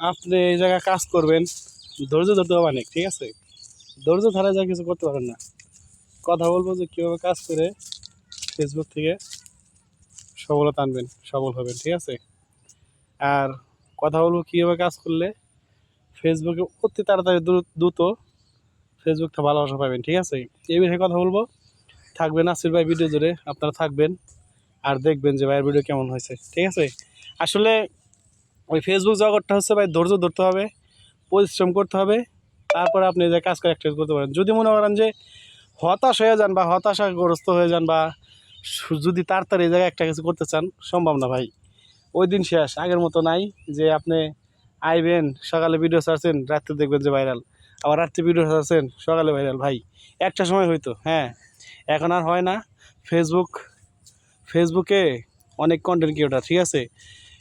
আপনি এই জায়গায় কাজ করবেন, ধৈর্য ধরতে হবে অনেক, ঠিক আছে? ধৈর্য ধরা যা কিছু করতে পারেন না। কথা বলব যে কীভাবে কাজ করে ফেসবুক থেকে সফলতা আনবেন, সফল হবেন, ঠিক আছে? আর কথা বলব কীভাবে কাজ করলে ফেসবুকে অতি তাড়াতাড়ি দ্রু- দ্রুত ফেসবুকটা ভালোবাসা পাবেন, ঠিক আছে? এই বিষয়ে কথা বলব। থাকবেন আসির ভাই ভিডিও জুড়ে আপনারা থাকবেন আর দেখবেন যে ভাইয়ের ভিডিও কেমন হয়েছে, ঠিক আছে? আসলে ওই ফেসবুক জগৎটা হচ্ছে ভাই ধৈর্য ধরতে হবে, পরিশ্রম করতে হবে, তারপরে আপনি যে কাজ করে অ্যাক্টিভ করতে পারেন। যদি মনে করেন যে হতাশ হয়ে যান বা হতাশাগ্রস্ত হয়ে যান বা যদি তাড়াতাড়ি এই জায়গায় একটা কিছু করতে চান, সম্ভব না ভাই। ওই দিন শেষ। আগের মতো নাই যে আপনি আইবেন, সকালে ভিডিও ছাড়ছেন, রাত্রে দেখবেন যে ভাইরাল আবার রাত্রে ভিডিও ছাড়ছেন, সকালে ভাইরাল ভাই, একটা সময় হইতো হ্যাঁ। এখন আর হয় না। ফেসবুক ফেসবুকে অনেক কন্টেন্ট ক্রিয়েটার ঠিক আছে?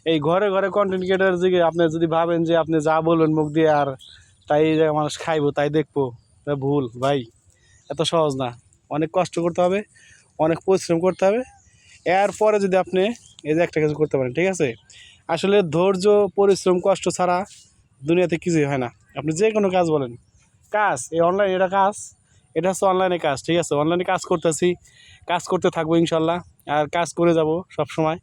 এই ঘরে ঘরে কন্টেন্ট ক্রিয়েটার দিকে আপনি যদি ভাবেন যে আপনি যা বলবেন মুখ দিয়ে আর তাই মানুষ খাইবো, তাই দেখব তা ভুল ভাই। এত সহজ না। অনেক কষ্ট করতে হবে, অনেক পরিশ্রম করতে হবে। এরপরে যদি আপনি এই যে একটা কিছু করতে পারেন, ঠিক আছে? আসলে ধৈর্য, পরিশ্রম, কষ্ট ছাড়া দুনিয়াতে কিছুই হয় না। আপনি যে কোনো কাজ বলেন। কাজ, এই অনলাইন এটা কাজ, এটা হচ্ছে অনলাইনে কাজ, ঠিক আছে? অনলাইনে কাজ করতেছি, কাজ করতে থাকব ইনশাল্লাহ। আর কাজ করে যাব সব সময়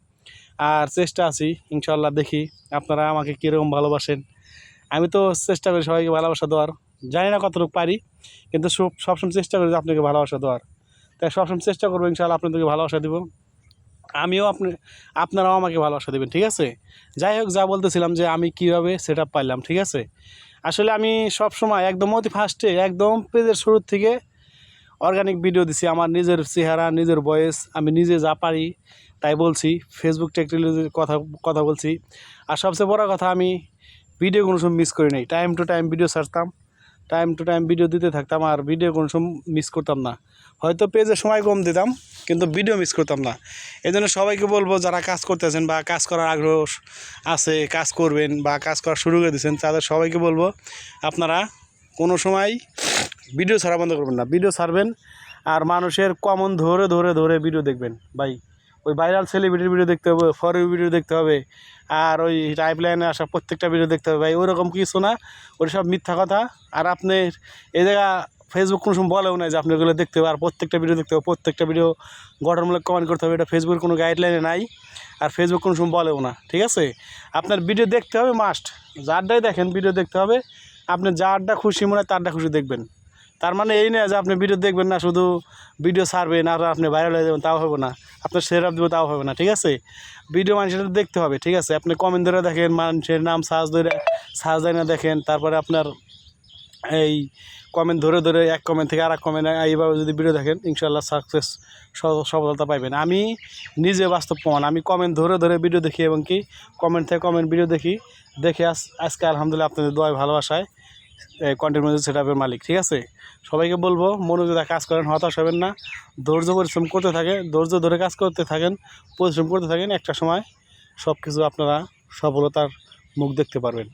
আর চেষ্টা আছি ইনশাল্লাহ দেখি আপনারা আমাকে কীরকম ভালোবাসেন। আমি তো চেষ্টা করি সবাইকে ভালোবাসা দেওয়ার। জানি না কতটুকু পারি, কিন্তু সব সবসময় চেষ্টা করি আপনাকে ভালোবাসা দেওয়ার। তাই সবসময় চেষ্টা করব ইনশাল্লাহ আপনাদেরকে ভালোবাসা দেবো। আমিও আপনি আপনারাও আমাকে ভালোবাসা দেবেন, ঠিক আছে? যাই হোক, যা বলতেছিলাম যে আমি কীভাবে সেট আপ পাইলাম, ঠিক আছে? আসলে আমি সব সময় একদম অতি ফার্স্টে একদম পেজের শুরুর থেকে অর্গানিক ভিডিও দিছি, আমার নিজের চেহারা, নিজের ভয়েস আমি নিজে যা পারি তাই বলছি ফেসবুক টেকনোলজির কথা কথা বলছি। আর সবচেয়ে বড় কথা, আমি ভিডিও কোনো সময় মিস করি নাই। টাইম টু টাইম ভিডিও ছাড়তাম টাইম টু টাইম ভিডিও দিতে থাকতাম, আর ভিডিও কোনো সময় মিস করতাম না। হয়তো পেজে সময় কম দিতাম, কিন্তু ভিডিও মিস করতাম না। এই জন্য সবাইকে বলব, যারা কাজ করতেছেন বা কাজ করার আগ্রহ আছে, কাজ করবেন বা কাজ করা শুরু করে দিয়েছেন, তাদের সবাইকে বলব, আপনারা কোনো সময় ভিডিও ছাড়া বন্ধ করবেন না, ভিডিও ছাড়বেন আর মানুষের কমন ধরে ধরে ধরে ভিডিও দেখবেন। ভাই, ওই ভাইরাল সেলিব্রিটির ভিডিও দেখতে হবে ফর ইউ ভিডিও দেখতে হবে, আর ওই টাইপ লাইনে আসা প্রত্যেকটা ভিডিও দেখতে হবে। ভাই ওরকম কিছু না, ওই সব মিথ্যা কথা। আর আপনি এই জায়গা ফেসবুক কোনো সময় বলেও না যে আপনি ওগুলো দেখতে হবে, আর প্রত্যেকটা ভিডিও দেখতে হবে, প্রত্যেকটা ভিডিও গঠনমূলক কমেন্ট করতে হবে। এটা ফেসবুকের কোনো গাইডলাইনে নাই, আর ফেসবুক কোনো সময় বলেও না, ঠিক আছে? আপনার ভিডিও দেখতে হবে মাস্ট যারটাই দেখেন ভিডিও দেখতে হবে। আপনি যারটা খুশি মনে হয় তারটা খুশি দেখবেন। তার মানে এই না যে আপনি ভিডিও দেখবেন না, শুধু ভিডিও ছাড়বেন আর আপনি ভাইরাল হয়ে যাবেন, তাও হবে না। আপনার শেয়ার আপ তাও হবে না, ঠিক আছে? ভিডিও মানুষের দেখতে হবে, ঠিক আছে? আপনি কমেন্ট ধরে দেখেন, মানুষের নাম সার্চ ধরে, সার্চ দেয় না দেখেন, তারপরে আপনার এই কমেন্ট ধরে ধরে এক কমেন্ট থেকে আর এক কমেন্ট এইভাবে যদি ভিডিও দেখেন ইনশাল্লাহ সাকসেস সফলতা পাইবেন। আমি নিজে বাস্তব প্রমাণ, আমি কমেন্ট ধরে ধরে ভিডিও দেখি এবং কি কমেন্ট থেকে কমেন্ট ভিডিও দেখি, দেখে আজ, আজকে আলহামদুলিল্লাহ আপনাদের দোয়ায় ভালোবাসায় কন্টেন্ট মধ্যে সেট আপের মালিক, ঠিক আছে? সবাইকে বলব, মনোযোগ কাজ করেন, হতাশ হবেন না। ধৈর্য, পরিশ্রম করতে থাকে, ধৈর্য ধরে কাজ করতে থাকেন, পরিশ্রম করতে থাকেন, একটা সময় সব কিছু আপনারা সফলতার মুখ দেখতে পারবেন।